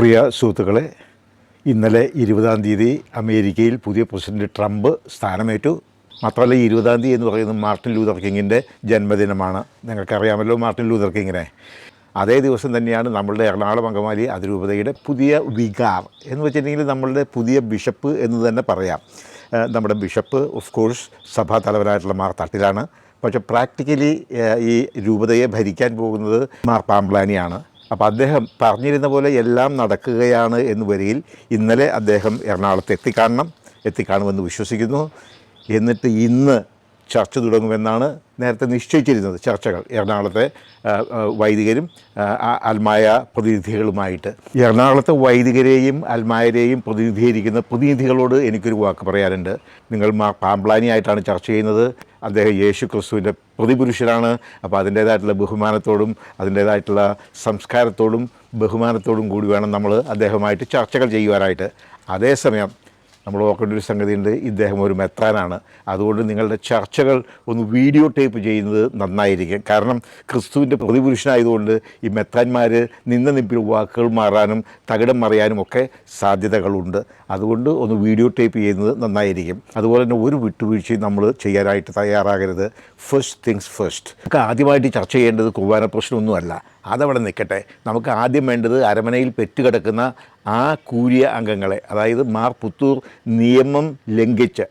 പ്രിയ സുഹൃത്തുക്കളെ ഇന്നലെ ഇരുപതാം തീയതി അമേരിക്കയിൽ പുതിയ പ്രസിഡന്റ് ട്രംപ് സ്ഥാനമേറ്റു. മാത്രമല്ല ഈ ഇരുപതാം തീയതി എന്ന് പറയുന്നത് മാർട്ടിൻ ലൂതർ കിങ്ങിന്റെ ജന്മദിനമാണ്. നിങ്ങൾക്കറിയാമല്ലോ മാർട്ടിൻ ലൂതർ കിങ്ങിനെ. അതേ ദിവസം തന്നെയാണ് നമ്മളുടെ എറണാകുളം അങ്കമാലി അതിരൂപതയുടെ പുതിയ വികാർ എന്ന് വെച്ചിട്ടുണ്ടെങ്കിൽ നമ്മളുടെ പുതിയ ബിഷപ്പ് എന്ന് തന്നെ പറയാം. നമ്മുടെ ബിഷപ്പ് ഓഫ് കോഴ്സ് സഭാ തലവനായിട്ടുള്ള മാർ തട്ടിലാണ്. പക്ഷേ പ്രാക്ടിക്കലി ഈ രൂപതയെ ഭരിക്കാൻ പോകുന്നത് മാർ പാംപ്ലാനിയാണ് അപ്പോൾ അദ്ദേഹം പറഞ്ഞിരുന്ന പോലെ എല്ലാം നടക്കുകയാണ് എന്ന് വരിയിൽ ഇന്നലെ അദ്ദേഹം എറണാകുളത്ത് എത്തിക്കാണണം എത്തിക്കാണുമെന്ന് വിശ്വസിക്കുന്നു. എന്നിട്ട് ഇന്ന് ചർച്ച തുടങ്ങുമെന്നാണ് നേരത്തെ നിശ്ചയിച്ചിരുന്നത് ചർച്ചകൾ. എറണാകുളത്തെ വൈദികരും അൽമായ പ്രതിനിധികളുമായിട്ട്. എറണാകുളത്തെ വൈദികരെയും അൽമായരെയും പ്രതിനിധീകരിക്കുന്ന പ്രതിനിധികളോട് എനിക്കൊരു വാക്ക് പറയാനുണ്ട്. നിങ്ങൾ പാമ്പ്ലാനിയായിട്ടാണ് ചർച്ച ചെയ്യുന്നത്. അദ്ദേഹം യേശു ക്രിസ്തുവിന്റെ പ്രതിപുരുഷനാണ്. അപ്പോൾ അതിന്റേതായിട്ടുള്ള ബഹുമാനത്തോടും അതിന്റേതായിട്ടുള്ള സംസ്കാരത്തോടും ബഹുമാനത്തോടും കൂടി വേണം നമ്മൾ അദ്ദേഹമായിട്ട് ചർച്ചകൾ ചെയ്യുവാനായിട്ട്. അതേസമയം നമ്മൾ ഓർക്കേണ്ട ഒരു സംഗതിയുണ്ട്. ഇദ്ദേഹം ഒരു മെത്രാനാണ്. അതുകൊണ്ട് നിങ്ങളുടെ ചർച്ചകൾ ഒന്ന് വീഡിയോ ടേപ്പ് ചെയ്യുന്നത് നന്നായിരിക്കും. കാരണം ക്രിസ്തുവിന്റെ പ്രതിപുരുഷനായതുകൊണ്ട് ഈ മെത്രാന്മാർ നിന്ന നിപ്പിൽ വാക്കുകൾ മാറാനും തകിടം മറിയാനും ഒക്കെ സാധ്യതകളുണ്ട്. അതുകൊണ്ട് ഒന്ന് വീഡിയോ ടേപ്പ് ചെയ്യുന്നത് നന്നായിരിക്കും. അതുപോലെ തന്നെ ഒരു വിട്ടുവീഴ്ചയും നമ്മൾ ചെയ്യാനായിട്ട് തയ്യാറാകരുത്. ഫസ്റ്റ് തിങ്സ് ഫസ്റ്റ് നമുക്ക് ആദ്യമായിട്ട് ചർച്ച ചെയ്യേണ്ടത് കുർബാന പ്രശ്നമൊന്നുമല്ല. അതവിടെ നിൽക്കട്ടെ. നമുക്ക് ആദ്യം വേണ്ടത് അരമനയിൽ പെറ്റുകിടക്കുന്ന ആ കൂരിയ അംഗങ്ങളെ അതായത് മാർ പുത്തൂർ നിയമം ലംഘിച്ച്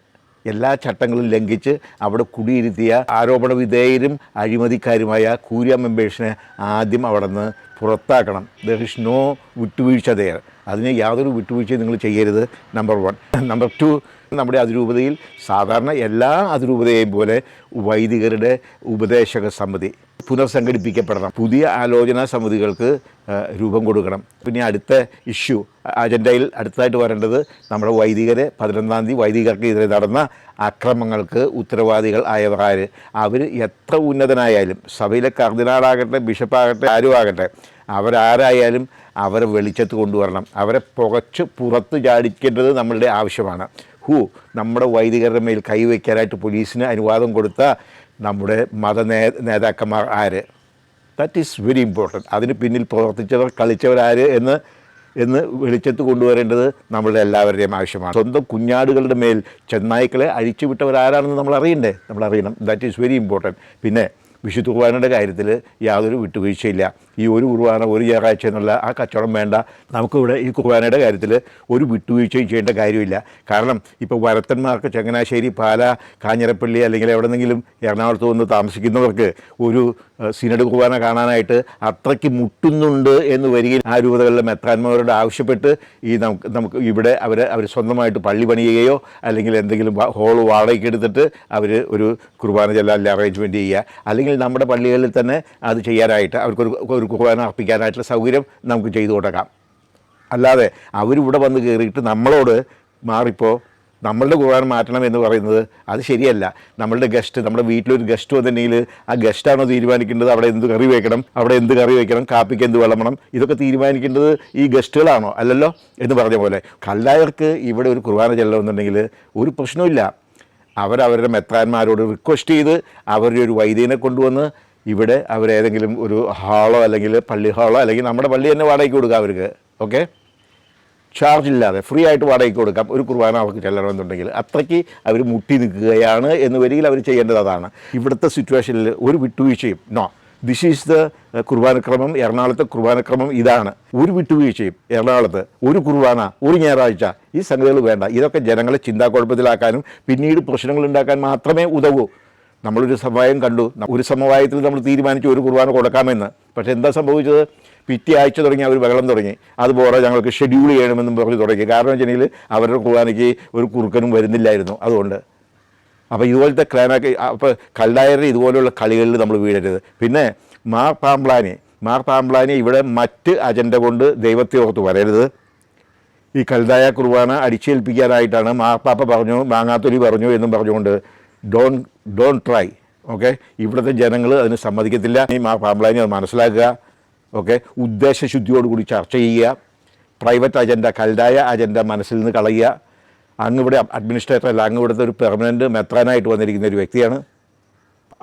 എല്ലാ ചട്ടങ്ങളും ലംഘിച്ച് അവിടെ കുടിയിരുത്തിയ ആരോപണ വിധേയരും അഴിമതിക്കാരുമായ കൂരിയ മെമ്പേഴ്സിനെ ആദ്യം അവിടെ നിന്ന് പുറത്താക്കണം. ദർ ഇസ് നോ വിട്ടുവീഴ്ച ദയർ അതിന് യാതൊരു വിട്ടുവീഴ്ചയും നിങ്ങൾ ചെയ്യരുത് നമ്പർ വൺ നമ്പർ ടു നമ്മുടെ അതിരൂപതയിൽ സാധാരണ എല്ലാ അതിരൂപതയെയും പോലെ വൈദികരുടെ ഉപദേശക സമിതി പുനർസംഘടിപ്പിക്കപ്പെടണം. പുതിയ ആലോചനാ സമിതികൾക്ക് രൂപം കൊടുക്കണം. പിന്നെ അടുത്ത ഇഷ്യൂ അജണ്ടയിൽ അടുത്തതായിട്ട് വരേണ്ടത് നമ്മുടെ വൈദികരെ പതിനൊന്നാം തീയതി വൈദികർക്കെതിരെ നടന്ന അക്രമങ്ങൾക്ക് ഉത്തരവാദികൾ ആയവർ അവർ എത്ര ഉന്നതനായാലും സഭയിലെ കർദിനാളാകട്ടെ ബിഷപ്പാകട്ടെ ആരും ആകട്ടെ അവരാരായാലും അവരെ വെളിച്ചത്ത് കൊണ്ടുവരണം. അവരെ പുകച്ച് പുറത്ത് ചാടിക്കേണ്ടത് നമ്മളുടെ ആവശ്യമാണ്. ഹൂ നമ്മുടെ വൈദികരുടെ മേൽ കൈവയ്ക്കാനായിട്ട് പോലീസിന് അനുവാദം കൊടുത്ത നമ്മുടെ മത നേ നേതാക്കന്മാർ ആര്? ദാറ്റ് ഈസ് വെരി ഇമ്പോർട്ടന്റ് അതിന് പിന്നിൽ പ്രവർത്തിച്ചവർ കളിച്ചവരാര് എന്ന് എന്ന് വെളിച്ചത്ത് കൊണ്ടുവരേണ്ടത് നമ്മളുടെ എല്ലാവരുടെയും ആവശ്യമാണ്. സ്വന്തം കുഞ്ഞാടുകളുടെ മേൽ ചെന്നായ്ക്കളെ അഴിച്ചുവിട്ടവരാരാണെന്ന് നമ്മൾ അറിയണ്ടേ നമ്മൾ അറിയണം ദാറ്റ് ഈസ് വെരി ഇമ്പോർട്ടന്റ് പിന്നെ വിശുദ്ധ കുർബാനയുടെ കാര്യത്തിൽ യാതൊരു വിട്ടുവീഴ്ചയില്ല. ഈ ഒരു കുർബാന ഒരു ഞായറാഴ്ച എന്നുള്ള ആ കച്ചവടം വേണ്ട. നമുക്കിവിടെ ഈ കുർബാനയുടെ കാര്യത്തിൽ ഒരു വിട്ടുവീഴ്ചയും ചെയ്യേണ്ട കാര്യമില്ല. കാരണം ഇപ്പോൾ വരത്തന്മാർക്ക് ചങ്ങനാശ്ശേരി പാല കാഞ്ഞിരപ്പള്ളി അല്ലെങ്കിൽ എവിടെന്നെങ്കിലും എറണാകുളത്ത് വന്ന് താമസിക്കുന്നവർക്ക് ഒരു സിനഡ് കുർബാന കാണാനായിട്ട് അത്രയ്ക്ക് മുട്ടുന്നുണ്ട് എന്ന് വരികയും ആ രൂപതകളിലെ മെത്രാന്മാരോട് ആവശ്യപ്പെട്ട് ഈ നമുക്ക് നമുക്ക് ഇവിടെ അവർ അവർ സ്വന്തമായിട്ട് പള്ളി പണിയുകയോ അല്ലെങ്കിൽ എന്തെങ്കിലും ഹോൾ വാടകയ്ക്ക് എടുത്തിട്ട് അവർ ഒരു കുർബാന ചെല്ലാൻ അറേഞ്ച്മെന്റ് ചെയ്യുക. അല്ലെങ്കിൽ നമ്മുടെ പള്ളികളിൽ തന്നെ അത് ചെയ്യാനായിട്ട് അവർക്കൊരു ഒരു കുർബാന അർപ്പിക്കാനായിട്ടുള്ള സൗകര്യം നമുക്ക് ചെയ്തു കൊടുക്കാം. അല്ലാതെ അവരിവിടെ വന്ന് കയറിയിട്ട് നമ്മളോട് മാറിപ്പോൾ നമ്മളുടെ കുർബാന മാറ്റണം എന്ന് പറയുന്നത് അത് ശരിയല്ല. നമ്മളുടെ ഗസ്റ്റ് നമ്മുടെ വീട്ടിലൊരു ഗസ്റ്റ് വന്നിട്ടുണ്ടെങ്കിൽ ആ ഗസ്റ്റാണോ തീരുമാനിക്കേണ്ടത്? അവിടെ എന്ത് കറി വെക്കണം? അവിടെ എന്ത് കറി വെക്കണം? കാപ്പിക്ക് എന്ത് വിളമ്പണം? ഇതൊക്കെ തീരുമാനിക്കേണ്ടത് ഈ ഗസ്റ്റുകളാണോ അല്ലല്ലോ എന്ന് പറഞ്ഞ പോലെ. കല്ലായർക്ക് ഇവിടെ ഒരു കുർബാന ചെല്ലണമെന്നുണ്ടെങ്കിൽ ഒരു പ്രശ്നമില്ല അവരവരുടെ മെത്രാന്മാരോട് റിക്വസ്റ്റ് ചെയ്ത് അവരുടെ ഒരു വൈദ്യനെ കൊണ്ടുവന്ന് ഇവിടെ അവരേതെങ്കിലും ഒരു ഹാളോ അല്ലെങ്കിൽ പള്ളി ഹാളോ അല്ലെങ്കിൽ നമ്മുടെ പള്ളി തന്നെ വാടകയ്ക്ക് കൊടുക്കാം അവർക്ക് ഓക്കെ ചാർജ് ഇല്ലാതെ ഫ്രീ ആയിട്ട് വാടകയ്ക്ക് കൊടുക്കാം. ഒരു കുർബാന അവർക്ക് ചെല്ലണമെന്നുണ്ടെങ്കിൽ അത്രയ്ക്ക് അവർ മുട്ടി നിൽക്കുകയാണ് എന്ന് വരികിൽ അവർ ചെയ്യേണ്ടത് അതാണ്. ഇവിടുത്തെ സിറ്റുവേഷനിൽ ഒരു വിട്ടുവീഴ്ചയും നോ ദിസ് ഈസ് ദ കുർബാനക്രമം എറണാകുളത്തെ കുർബാനക്രമം ഇതാണ്. ഒരു വിട്ടുവീഴ്ചയും എറണാകുളത്ത് ഒരു കുർബാന ഒരു ഞായറാഴ്ച ഈ സംഗതികൾ വേണ്ട. ഇതൊക്കെ ജനങ്ങളെ ചിന്താക്കുഴപ്പത്തിലാക്കാനും പിന്നീട് പ്രശ്നങ്ങൾ ഉണ്ടാക്കാൻ മാത്രമേ ഉതവൂ. നമ്മളൊരു സമവായം കണ്ടു. ഒരു സമവായത്തിൽ നമ്മൾ തീരുമാനിച്ചു ഒരു കുർബാന കൊടുക്കാമെന്ന്. പക്ഷേ എന്താ സംഭവിച്ചത്? പിറ്റേ ആഴ്ച തുടങ്ങി അവർ ബഹളം തുടങ്ങി. അതുപോലെ ഞങ്ങൾക്ക് ഷെഡ്യൂൾ ചെയ്യണമെന്നും പറഞ്ഞ് തുടങ്ങി. കാരണം വെച്ചിട്ടുണ്ടെങ്കിൽ അവരുടെ കുർബാനയ്ക്ക് ഒരു കുറുക്കനും വരുന്നില്ലായിരുന്നു. അതുകൊണ്ട് അപ്പോൾ ഇതുപോലത്തെ ക്ലാനൊക്കെ അപ്പോൾ കല്ലായരുടെ ഇതുപോലെയുള്ള കളികളിൽ നമ്മൾ വീഴരുത്. പിന്നെ മാർ പാമ്പ്ലാനി മാർ പാമ്പ്ലാനി ഇവിടെ മറ്റ് അജണ്ട കൊണ്ട് ദൈവത്തെ ഓർത്ത് വരരുത്. ഈ കൽതായ കുർബാന അടിച്ചേൽപ്പിക്കാനായിട്ടാണ് മാർപ്പാപ്പ പറഞ്ഞു മാങ്ങാത്തൊലി പറഞ്ഞു എന്നും പറഞ്ഞുകൊണ്ട് ഡോൺ ഡോൺ ട്രൈ ഓക്കെ ഇവിടുത്തെ ജനങ്ങൾ അതിന് സമ്മതിക്കത്തില്ല. ഈ മാ പാമ്പ്ലാനി അത് മനസ്സിലാക്കുക ഓക്കെ ഉദ്ദേശശുദ്ധിയോടുകൂടി ചർച്ച ചെയ്യുക പ്രൈവറ്റ് അജണ്ട കൽതായ അജണ്ട മനസ്സിൽ നിന്ന് കളയുക അങ്ങ് ഇവിടെ അഡ്മിനിസ്ട്രേറ്റർ അല്ല അങ്ങ് ഇവിടുത്തെ ഒരു പെർമനന്റ് മെത്രാനായിട്ട് വന്നിരിക്കുന്ന ഒരു വ്യക്തിയാണ്.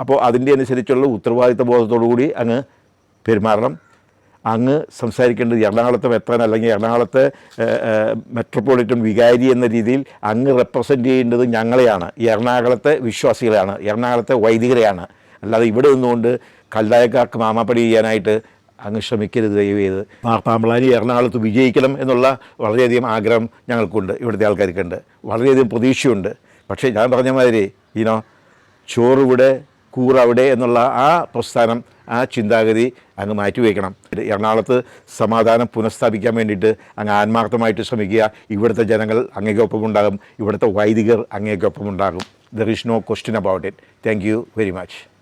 അപ്പോൾ അതിന്റെ അനുസരിച്ചുള്ള ഉത്തരവാദിത്ത ബോധത്തോടു കൂടി അങ്ങ് പെരുമാറണം. അങ്ങ് സംസാരിക്കേണ്ടത് എറണാകുളത്തെ മെത്രാൻ അല്ലെങ്കിൽ എറണാകുളത്തെ മെട്രോപൊളിറ്റൻ വികാരി എന്ന രീതിയിൽ അങ്ങ് റെപ്രസെന്റ് ചെയ്യേണ്ടത് ഞങ്ങളെയാണ്. എറണാകുളത്തെ വിശ്വാസികളെയാണ് എറണാകുളത്തെ വൈദികരെയാണ്. അല്ലാതെ ഇവിടെ നിന്നുകൊണ്ട് കല്ലായക്കാർക്ക് മാമാപ്പടി ചെയ്യാനായിട്ട് അങ്ങ് ശ്രമിക്കരുത് ദയവ് ചെയ്ത് പാമ്പ്ളാനി എറണാകുളത്ത് വിജയിക്കണം എന്നുള്ള വളരെയധികം ആഗ്രഹം ഞങ്ങൾക്കുണ്ട്. ഇവിടുത്തെ ആൾക്കാർക്കുണ്ട്. വളരെയധികം പ്രതീക്ഷയുണ്ട്. പക്ഷേ ഞാൻ പറഞ്ഞ മാതിരി ഈനോ ചോറിവിടെ കൂറവിടെ എന്നുള്ള ആ പ്രസ്ഥാനം ആ ചിന്താഗതി അങ്ങ് മാറ്റിവെക്കണം എറണാകുളത്ത് സമാധാനം പുനഃസ്ഥാപിക്കാൻ വേണ്ടിയിട്ട് അങ്ങ് ആത്മാർത്ഥമായിട്ട് ശ്രമിക്കുക. ഇവിടുത്തെ ജനങ്ങൾ അങ്ങേക്കൊപ്പം ഉണ്ടാകും ഇവിടുത്തെ വൈദികർ അങ്ങേക്കൊപ്പം ഉണ്ടാകും there is no question about it thank you very much